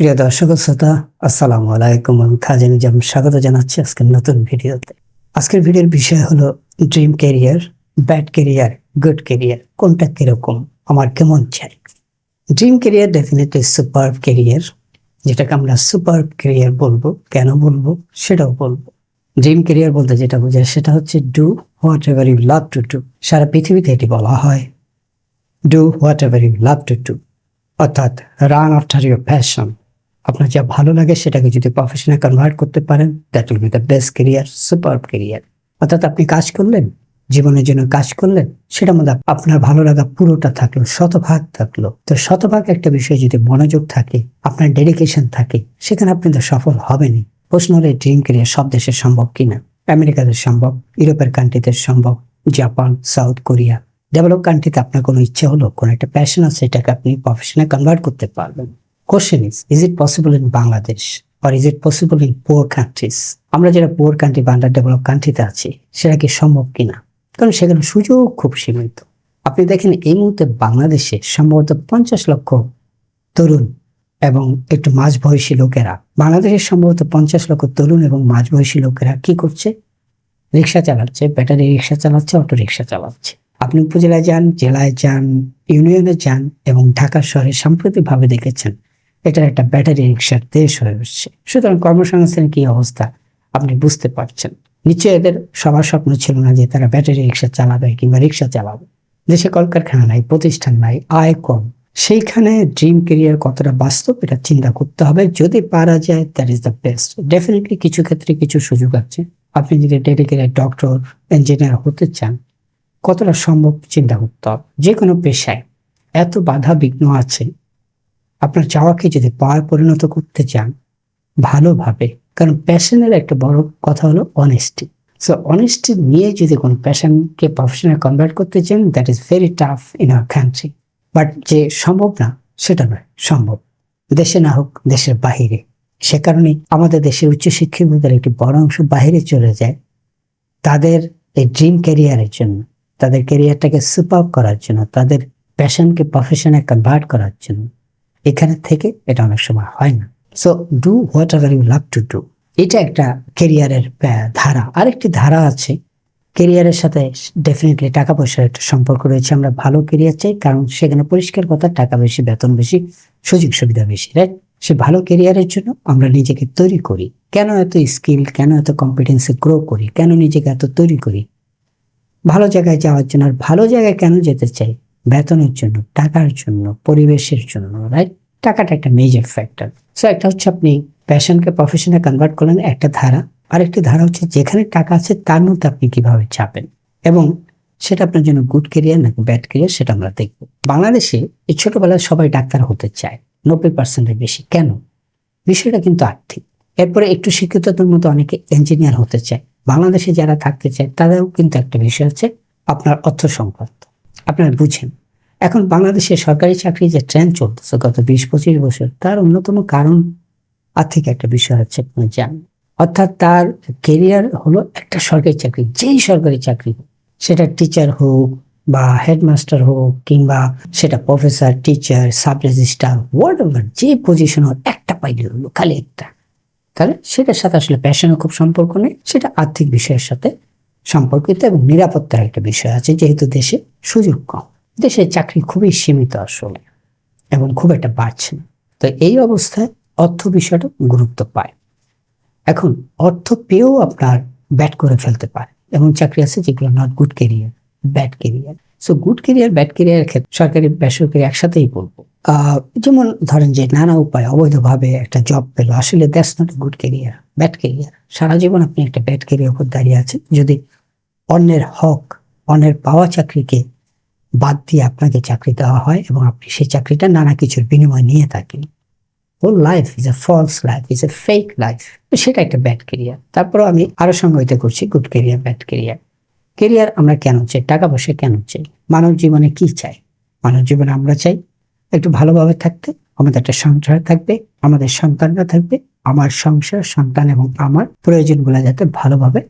প্রিয় দর্শক শ্রোতা, আসসালামু আলাইকুম। আমি খাজা নিজাম স্বাগত জানাচ্ছি আজকের নতুন ভিডিওতে। আজকের ভিডিওর বিষয় হলো dream career bad career good career কোনটা কীরকম, আমার কেমন চাই? Dream career definitely super career যেটাকে আমরা সুপার ক্যারিয়ার বলব। কেন বলব? সেটাও বলব। ড্রিম ক্যারিয়ার বলতে যেটা বোঝায় সেটা হচ্ছে do whatever you love to do সারা পৃথিবীতে এটি বলা হয়। Do whatever you love to do অর্থাৎ রান আফটার ইউর প্যাশন আপনার যা ভালো লাগে সেটাকে যদি প্রফেশনে কনভার্ট করতে পারেন that will be the best career super career অর্থাৎ আপনি কাজ করলেন, জীবনের জন্য কাজ করলেন, সেটার মধ্যে আপনার ভালো লাগা পুরোটা থাকল, শতভাগ থাকল। তো শতভাগ একটা বিষয়ে যদি মনোযোগ থাকে, আপনার ডেডিকেশন থাকে, সেখানে আপনি তো সফল হবেনই। প্রশ্ন হলে ড্রিম কেরিয়ার সব দেশে সম্ভব কিনা? আমেরিকাতে সম্ভব, ইউরোপের কান্ট্রিতে সম্ভব, জাপান, সাউথ কোরিয়া। ডেভেলপ কান্ট্রিতে আপনার কোনো ইচ্ছে হলো, কোনো একটা প্যাশন আছে সেটাকে আপনি প্রফেশনে কনভার্ট করতে পারবেন। Question is is it possible in Bangladesh or is it possible in poor countries আমরা যারা পুয়ার কান্ট্রি বা আন্ডার ডেভেলপ কান্ট্রিতে আছি, সেটা কি সম্ভব কিনা? কারণ সেখানে সুযোগ খুব সীমিত। আপনি দেখেন, এই মুহূর্তে বাংলাদেশে সম্ভবত পঞ্চাশ লক্ষ তরুণ এবং একটু মাঝবয়সী লোকেরা, বাংলাদেশের সম্ভবত পঞ্চাশ লক্ষ তরুণ এবং মাঝবয়সী লোকেরা কি করছে? রিক্সা চালাচ্ছে, ব্যাটারি রিক্সা চালাচ্ছে, অটো রিক্সা চালাচ্ছে। আপনি উপজেলায় যান, জেলায় যান, ইউনিয়নে যান এবং ঢাকা শহরে সাম্প্রতিকভাবে দেখেছেন এটার একটা ব্যাটারি রিক্সার দেশ হয়ে উঠছে। সুতরাং কর্মসংস্থানের কি অবস্থা আপনি বুঝতে পারছেন। নিশ্চয় এদের সবার স্বপ্ন ছিল না যে তারা ব্যাটারি রিক্সা চালাবে কিংবা রিক্সা চালাবে। দেশে কলকারখানা নাই, প্রতিষ্ঠান নাই, আয় কম। সেইখানে ড্রিম কেরিয়ার কতটা বাস্তব এটা চিন্তা করতে হবে। যদি পারা যায় that is the best definitely কিছু ক্ষেত্রে কিছু সুযোগ আছে। আপনি যদি ডেডিকেটেড ডক্টর ইঞ্জিনিয়ার হতে চান, কতটা সম্ভব চিন্তা করতে হবে? যে কোনো পেশায়। এত বাধা বিঘ্ন আছে। আপনার চাওয়াকে যদি পাওয়ায় পরিণত করতে চান, ভালোভাবে। কারণ প্যাশনের একটা বড় কথা হলো অনেস্টি সো অনেস্টি নিয়ে যদি কোনো প্যাশনকে প্রফেশনে কনভার্ট করতে চান that is very tough in our country but যে সম্ভব না, সেটা নয়, সম্ভব। দেশে না হোক, দেশের বাহিরে। সে কারণে আমাদের দেশের উচ্চশিক্ষিতদের একটি বড় অংশ বাহিরে চলে যায় তাদের এই ড্রিম ক্যারিয়ারের জন্য। তাদের ক্যারিয়ারটাকে সুপার করার জন্য, তাদের প্যাশনকে প্রফেশনে কনভার্ট করার জন্য। এখানে থেকে এটা অনেক সময় হয় না। So do whatever you love to do এটা একটা ক্যারিয়ারের ধারা। আরেকটি ধারা আছে ক্যারিয়ারের সাথে ডেফিনেটলি টাকা পয়সার একটা সম্পর্ক রয়েছে। আমরা ভালো কেরিয়ার চাই, কারণ সেখানে পরিষ্কার কথা, টাকা বেশি, বেতন বেশি, সুযোগ সুবিধা বেশি রাইট সে ভালো ক্যারিয়ারের জন্য আমরা নিজেকে তৈরি করি। কেন এত স্কিল কেন এত কম্পিটেন্সে গ্রো করি? কেন নিজেকে এত তৈরি করি? ভালো জায়গায় যাওয়ার জন্য আর ভালো জায়গায় কেন যেতে চাই? বেতনের জন্য, টাকার জন্য, পরিবেশের জন্য রাইট টাকাটা একটা মেজর ফ্যাক্টর সো একটা হচ্ছে আপনি প্যাশনকে প্রফেশনে কনভার্ট করলেন, একটা ধারা। আরেকটি ধারা হচ্ছে যেখানে টাকা আছে, তার মধ্যে আপনি কীভাবে চাপেন? এবং সেটা আপনার জন্য গুড কেরিয়ার নাকি ব্যাড কেরিয়ার সেটা আমরা দেখব। বাংলাদেশে এই ছোটবেলায় সবাই ডাক্তার হতে চায়, নব্বই পার্সেন্টের বেশি। কেন? বিষয়টা কিন্তু আর্থিক। এরপরে একটু শিক্ষিতদের মতো অনেকে ইঞ্জিনিয়ার হতে চায়। বাংলাদেশে যারা থাকতে চায় তাদেরও কিন্তু একটা বিষয় হচ্ছে আপনার অর্থ সংক্রান্ত আপনারা বুঝেন। এখন বাংলাদেশে সরকারি চাকরি যে ট্রেন্ড চলতেছে গত বিশ পঁচিশ বছর, তার অন্যতম কারণ আর্থিক একটা বিষয় হচ্ছে আপনি জানেন। অর্থাৎ তার কেরিয়ার হলো একটা সরকারি চাকরি, যেই সরকারি চাকরি সেটা টিচার হোক বা হেডমাস্টার হোক কিংবা সেটা professor teacher sub registrar whatever যে পজিশন হোক, একটা পাইলে হলো খালি একটা। তাহলে সেটার সাথে আসলে প্যাশনের খুব সম্পর্ক নেই, সেটা আর্থিক বিষয়ের সাথে সম্পর্কিত এবং নিরাপত্তার একটা বিষয় আছে, যেহেতু দেশে সুযোগ কম। দেশে চাকরি খুবই সীমিত আসলে এবং খুব একটা বাড়ছে না। তো এই অবস্থায় অর্থ বিষয়টা গুরুত্ব পায়। এখন, অর্থ পেয়েও আপনার ব্যাট করে ফেলতে পারে। এবং চাকরি আছে যেগুলো not good career bad career so good career bad কেরিয়ারের ক্ষেত্রে সরকারি, বেসরকারি একসাথেই বলব। যেমন ধরেন যে নানা উপায় অবৈধভাবে একটা জব পেল, আসলে that's not good career bad career সারা জীবন আপনি একটা ব্যাড কেরিয়ার উপর দাঁড়িয়ে আছেন। যদি অন্যের হক, অন্যের পাওয়া চাকরিকে বাদ দিয়ে আপনাকে চাকরি দেওয়া হয় এবং আপনি সেই চাকরিটা নানা কিছুর বিনিময় নিয়ে থাকেন। Whole life is a false life is a fake life সেটা একটা ব্যাড কেরিয়ার তারপরও আমি আরও সংজ্ঞায়িত করছি good career bad career career আমরা কেন চাই? টাকা পয়সা কেন চাই? মানব জীবনে কি চাই? মানব জীবনে আমরা চাই একটু ভালোভাবে থাকতে, আমাদের একটা সংসার থাকবে, আমাদের সন্তানরা থাকবে, আমার সংসার, সন্তান এবং আমার প্রয়োজনগুলো যাতে ভালোভাবে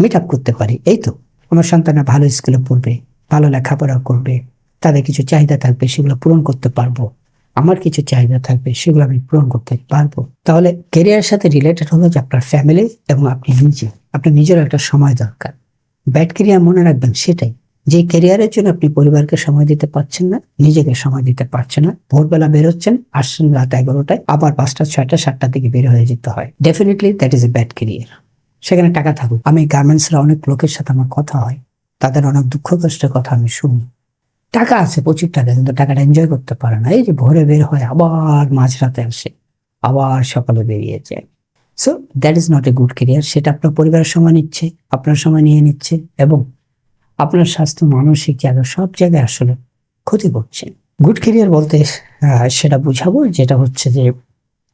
মিট আপ করতে পারি। এই তো, আমার সন্তানরা ভালো স্কুলে পড়বে, ভালো লেখাপড়া করবে, তাদের কিছু চাহিদা থাকবে, সেগুলো পূরণ করতে পারব। আমার কিছু চাহিদা থাকবে, সেগুলো আমি পূরণ করতে পারব। তাহলে কেরিয়ারের সাথে রিলেটেড হলো যে আপনার ফ্যামিলি এবং আপনি নিজে। আপনার নিজের একটা সময় দরকার। ব্যাড কেরিয়ার মনে রাখবেন সেটাই। যে ক্যারিয়ারের জন্য আপনি পরিবারকে সময় দিতে পারছেন না, নিজেকে সময় দিতে পারছেন না, ভোরবেলা বেরোচ্ছেন, আসছেন রাত এগারোটায়, আবার পাঁচটা, ছয়টা, সাতটা থেকে বের হয়ে যেতে হয়। Definitely that is a bad career সেখানে টাকা থাকুক। আমি গার্মেন্টসরা অনেক লোকের সাথে আমার কথা হয়। তাদের অনেক দুঃখ কষ্টের কথা আমি শুনি। টাকা আছে, প্রচুর টাকা, কিন্তু টাকাটা এনজয় করতে পারে না। এই যে ভোরে বের হয় আবার মাঝরাতে আসে, আবার সকালে বেরিয়ে যায়। So that is not a good career সেটা আপনার পরিবারের সময় নিচ্ছে, আপনার সময় নিয়ে নিচ্ছে, এবং আপনার স্বাস্থ্য, মানসিক জায়গা সব জায়গায় আসলে ক্ষতি করছে। গুড কেরিয়ার বলতে সেটা বুঝাবো যেটা হচ্ছে যে,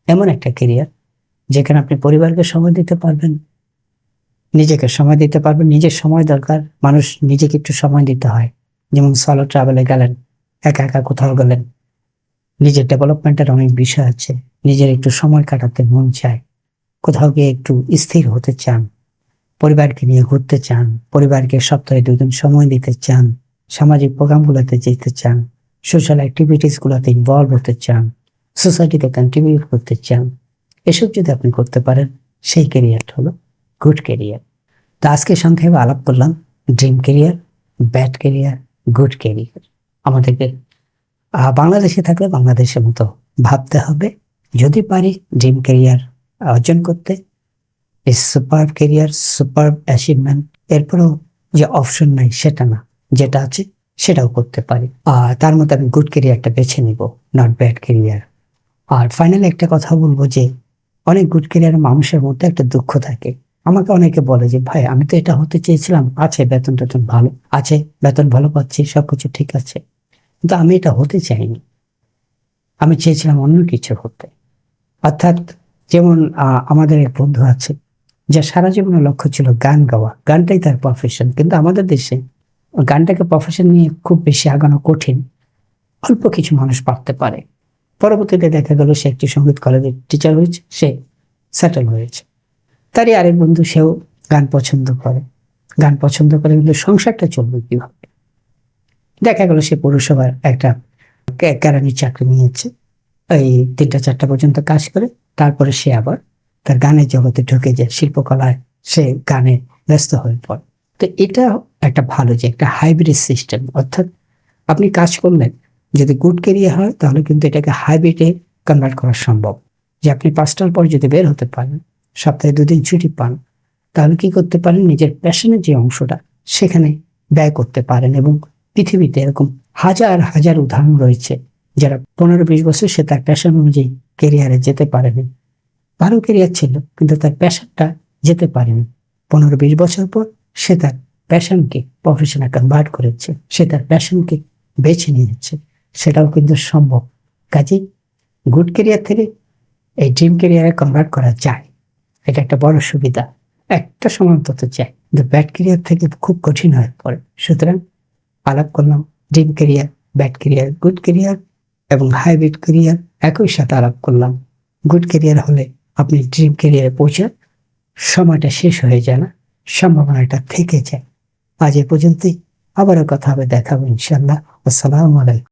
এমন একটা কেরিয়ার যেখানে আপনি পরিবারকে সময় দিতে পারবেন নিজেকে সময় দিতে পারবেন নিজের সময় দরকার। মানুষ নিজেকে একটু সময় দিতে হয়। যেমন সলো ট্রাভেলে গেলেন, একা একা কোথাও গেলেন। নিজের ডেভেলপমেন্টের অনেক বিষয় আছে। নিজের একটু সময় কাটাতে মন চায়। কোথাও গিয়ে একটু স্থির হতে চান। পরিবারকে নিয়ে ঘুরতে চান। পরিবারকে সপ্তাহে দুদিন সময় দিতে চান। সামাজিক প্রোগ্রামগুলোতে যেতে চান। সোশ্যাল অ্যাক্টিভিটিস গুলোতে ইনভলভ হতে চান। সোসাইটিতে কন্ট্রিবিউট করতে চান। এসব যদি আপনি করতে পারেন, সেই ক্যারিয়ারটা হলো গুড ক্যারিয়ার তো আজকে সংক্ষেপে আলাপ করলাম dream career bad career good career আমাদেরকে বাংলাদেশে থাকলে বাংলাদেশের মতো ভাবতে হবে। যদি পারি ড্রিম ক্যারিয়ার অর্জন করতে সুপার ক্যারিয়ার সুপার অ্যাচিভমেন্ট এরপরেও যে অপশন নাই সেটা না, যেটা আছে সেটাও করতে পারি। আর তার মধ্যে আমি গুড ক্যারিয়ারটা বেছে নিব নট ব্যাড ক্যারিয়ার আর ফাইনালি একটা কথা বলব যে, অনেক গুড ক্যারিয়ার মানুষের মধ্যে একটা দুঃখ থাকে। আমাকে অনেকে বলে যে, ভাই, আমি তো এটা হতে চেয়েছিলাম। আছে, বেতন টেতন ভালো। আছে, বেতন ভালো পাচ্ছি, সবকিছু ঠিক আছে। কিন্তু আমি এটা হতে চাইনি। আমি চেয়েছিলাম অন্য কিছু হতে। অর্থাৎ যেমন আমাদের এক বন্ধু আছে যে সারা জীবনের লক্ষ্য ছিল গান গাওয়া। গানটাই তার প্রফেশন কিন্তু আমাদের দেশে গানটাকে প্রফেশন নিয়ে খুব বেশি আগানো কঠিন। অল্প কিছু মানুষ পারতে পারে। পরবর্তীতে দেখা গেল সে একটি সংগীত কলেজের টিচার হয়েছে। সে সেটেল হয়েছে। তারই আরেক বন্ধু সেও গান পছন্দ করে। গান পছন্দ করে কিন্তু সংসারটা চলবে কীভাবে? দেখা গেল সে পৌরসভার একটা কেরানির চাকরি নিয়েছে। এই তিনটা চারটা পর্যন্ত কাজ করে, তারপরে সে আবার তার গানের জগতে ঢুকে যায়, শিল্পকলায় সে গানে ব্যস্ত হয়ে পড়ে। তো এটা একটা ভালো যে একটা হাইব্রিড সিস্টেম অর্থাৎ আপনি কাজ করলেন, যদি গুড কেরিয়ার হয়, তাহলে কিন্তু এটাকে হাইব্রিডে কনভার্ট করা সম্ভব। যে আপনি পাঁচটার পর যদি বের হতে পারেন সপ্তাহে দুদিন ছুটি পান, তাহলে কি করতে পারেন? নিজের প্যাশনের যে অংশটা সেখানে ব্যয় করতে পারেন এবং পৃথিবীতে এরকম হাজার হাজার উদাহরণ রয়েছে যারা পনেরো বিশ বছর সে তার প্যাশন অনুযায়ী কেরিয়ারে যেতে পারেনি। ভালো কেরিয়ার ছিল, কিন্তু তার প্যাশনটা যেতে পারেনি। পনেরো বিশ বছর পর সে তার প্যাশনকে প্রফেশনে কনভার্ট করেছে, সে তার প্যাশনকে বেছে নিয়েছে। সেটাও কিন্তু সম্ভব। কাজেই গুড কেরিয়ার থেকে এই ড্রিম কেরিয়ারে কনভার্ট করা যায়। এটা একটা বড় সুবিধা। একটা সময় অন্তত চাই। কিন্তু ব্যাড কেরিয়ার থেকে খুব কঠিন হয়ে পড়ে। সুতরাং আলাপ করলাম। Dream career bad career good career এবং হাইব্রিড কেরিয়ার একই সাথে আলাপ করলাম। গুড কেরিয়ার হলে আপনি ড্রিম কেরিয়ারে পৌঁছান। সময়টা শেষ হয়ে যায় না। সম্ভাবনাটা থেকে যায়। আজ এ পর্যন্তই। আবারও কথা হবে, দেখাবো ইনশাল্লাহ আসসালামু আলাইকুম।